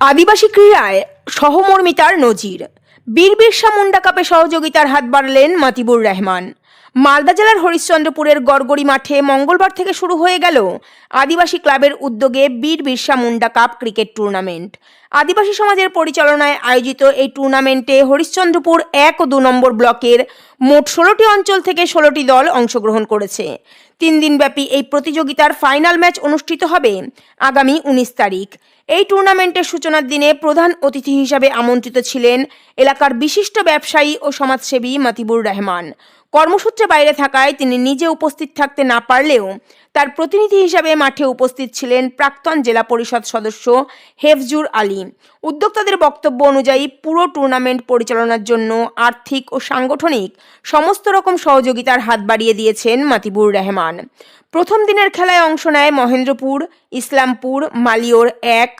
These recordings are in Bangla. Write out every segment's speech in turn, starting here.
আদিবাসী ক্রীড়ায় সহমর্মিতার নজির। বীর বিরসা মুন্ডা কাপে সহযোগিতার হাত বাড়লেন মাতিবুর রহমান। মালদা জেলার হরিশ্চন্দ্রপুরের গড়গড়ি মাঠে মঙ্গলবার থেকে শুরু হয়ে গেল আদিবাসী ক্লাবের উদ্যোগে Bir Birsa Munda cup cricket tournament. আদিবাসী সমাজের পরিচালনায় আয়োজিত এই টুর্নামেন্টে হরিশ্চন্দ্রপুর এক ও দু নম্বর ব্লকের মোট ষোলোটি অঞ্চল থেকে ষোলোটি দল অংশগ্রহণ করেছে। তিন দিনব্যাপী এই প্রতিযোগিতার ফাইনাল ম্যাচ অনুষ্ঠিত হবে আগামী উনিশ তারিখ। এই টুর্নামেন্টের সূচনার দিনে প্রধান অতিথি হিসাবে আমন্ত্রিত ছিলেন এলাকার বিশিষ্ট ব্যবসায়ী ও সমাজসেবী মাতিবুর রহমান। কর্মসূত্রে বাইরে থাকায় তিনি নিজে উপস্থিত থাকতে না পারলেও তার প্রতিনিধি হিসাবে মাঠে উপস্থিত ছিলেন প্রাক্তন জেলা পরিষদ সদস্য হেফজুর আলী। উদ্যোক্তাদের বক্তব্য অনুযায়ী পুরো টুর্নামেন্ট পরিচালনার জন্য আর্থিক ও সাংগঠনিক সমস্ত রকম সহযোগিতার হাত বাড়িয়ে দিয়েছেন মাতিবুর রহমান। প্রথম দিনের খেলায় অংশ নেয় মহেন্দ্রপুর, ইসলামপুর মালিয়র এক,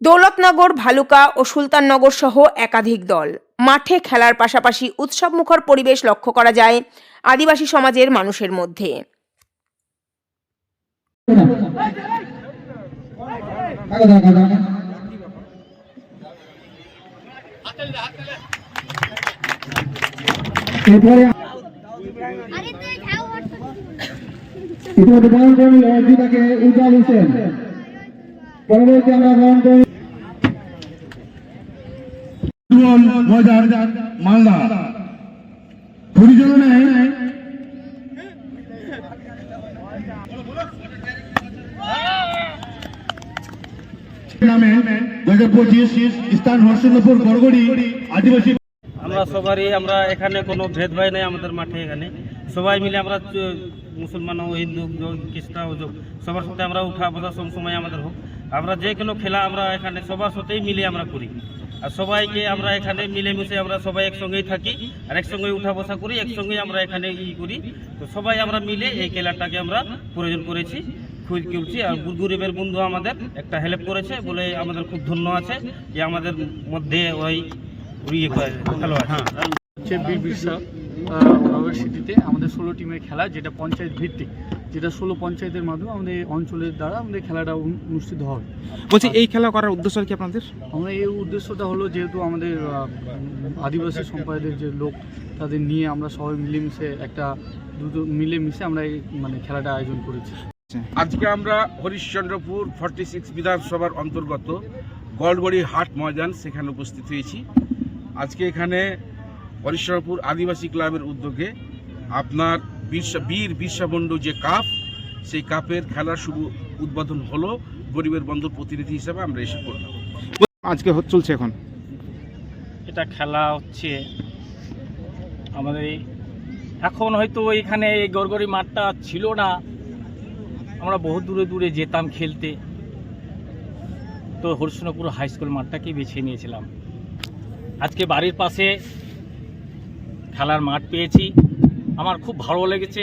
দৌলতনগর, ভালুকা ও সুলতাননগর সহ একাধিক দল। মাঠে খেলার পাশাপাশি উৎসবমুখর পরিবেশ লক্ষ্য করা যায় আদিবাসী সমাজের মানুষের মধ্যে পরবর্তী আমরা করি ময়দান, মালদা। আদিবাসী আমরা সবারই, আমরা এখানে কোনো ভেদভাব নেই আমাদের মাঠে এখানে। সবাই মিলে আমরা মুসলমান ও হিন্দু খ্রিস্টান জ- সবার সাথে আমরা উঠা বসা সব সময় আমাদের হোক। আমরা যে কোনো খেলা আমরা এখানে সবার সাথেই মিলে আমরা করি। আর সবাইকে আমরা এখানে মিলেমিশে আমরা সবাই একসঙ্গেই থাকি আর একসঙ্গে উঠা বসা করি একসঙ্গেই আমরা এখানে ই করি। তো সবাই আমরা মিলে এই খেলাটাকে আমরা প্রয়োজন করেছি করছি আর গরিবের বন্ধু আমাদের একটা হেল্প করেছে বলে আমাদের খুব ধন্য আছে যে আমাদের মধ্যে ওই ইয়ে করে খেলোয়াড়। হ্যাঁ। হচ্ছে বীর বিরসা আমাদের ষোলো টিমের খেলা যেটা পঞ্চায়েত ভিত্তিক। যেটা ষোলো পঞ্চায়েতের মাধ্যমে আমাদের অঞ্চলের দ্বারা আমাদের খেলাটা অনু- অনুষ্ঠিত হয় বলছি এই খেলা করার উদ্দেশ্য কি আপনাদের? আমরা এই উদ্দেশ্যটা হলো যেহেতু আমাদের আদিবাসী সম্প্রদায়ের যে লোক তাদের নিয়ে আমরা সবাই মিলেমিশে একটা দুটো মিলেমিশে আমরা এই মানে খেলাটা আয়োজন করেছি। আজকে আমরা হরিশ্চন্দ্রপুর ফর্টি সিক্স বিধানসভার অন্তর্গত গড়গড়ি হাট ময়দান সেখানে উপস্থিত হয়েছি। আজকে এখানে হরিশ্চন্দ্রপুর আদিবাসী ক্লাবের উদ্যোগে আপনার বিরসা বীর বিরসা মুন্ডু যে কাপ সেই কাপের খেলার শুভ উদ্বোধন হলো। গরিবের বন্ধুর প্রতিনিধি হিসাবে আমরা এসে করলাম আজকে হচ্ছে- চলছে এখন? এটা খেলা হচ্ছে আমাদের এখন হয়তো এখানে এই গড়গড়ি মাঠটা ছিল না। আমরা বহু দূরে দূরে যেতাম খেলতে। তো হরিশ্চন্দ্রপুর হাই স্কুল মাঠটাকেই বেছে নিয়েছিলাম। আজকে বাড়ির পাশে খেলার মাঠ পেয়েছি। আমার খুব ভালো লেগেছে।